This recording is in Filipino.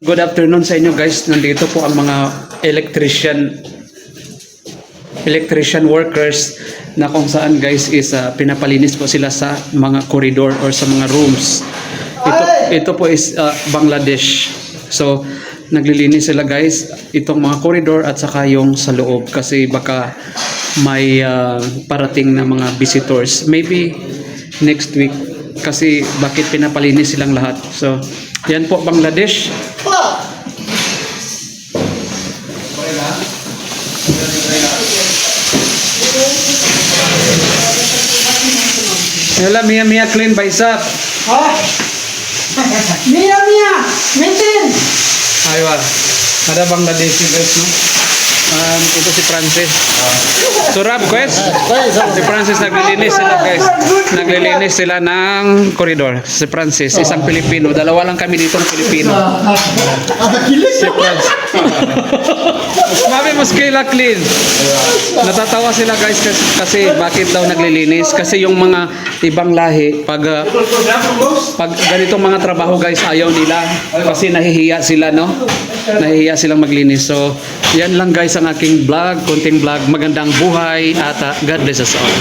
Good afternoon sa inyo guys. Nandito po ang mga electrician electrician workers na kung saan guys is ah, pinapalinis po sila sa mga corridor or sa mga rooms. Ito, ito po is ah, Bangladesh. So naglilinis sila guys itong mga corridor at saka yung sa loob kasi baka may ah, parating na mga visitors. Maybe next week kasi bakit pinapalinis silang lahat. So yan po Bangladesh. Yala, Mia Mia clean by Sap. Ah. Mia, Mia, maintain. Aywa. Ada Bangladeshi guys, no? Um, ito si Francis. So Rab, guys, si Francis naglilinis sila guys. Naglilinis sila ng koridor. Si Francis, isang Pilipino. Dalawa lang kami dito ng Pilipino. Si Francis. Mami, mas kaila clean. Natatawa sila guys kasi, kasi bakit daw naglilinis? Kasi yung mga ibang lahi, pag ah, pag ganitong mga trabaho guys ayaw nila kasi nahihiya sila no nahihiya silang maglinis so yan lang guys ang aking vlog konting vlog magandang buhay at ah, God bless us all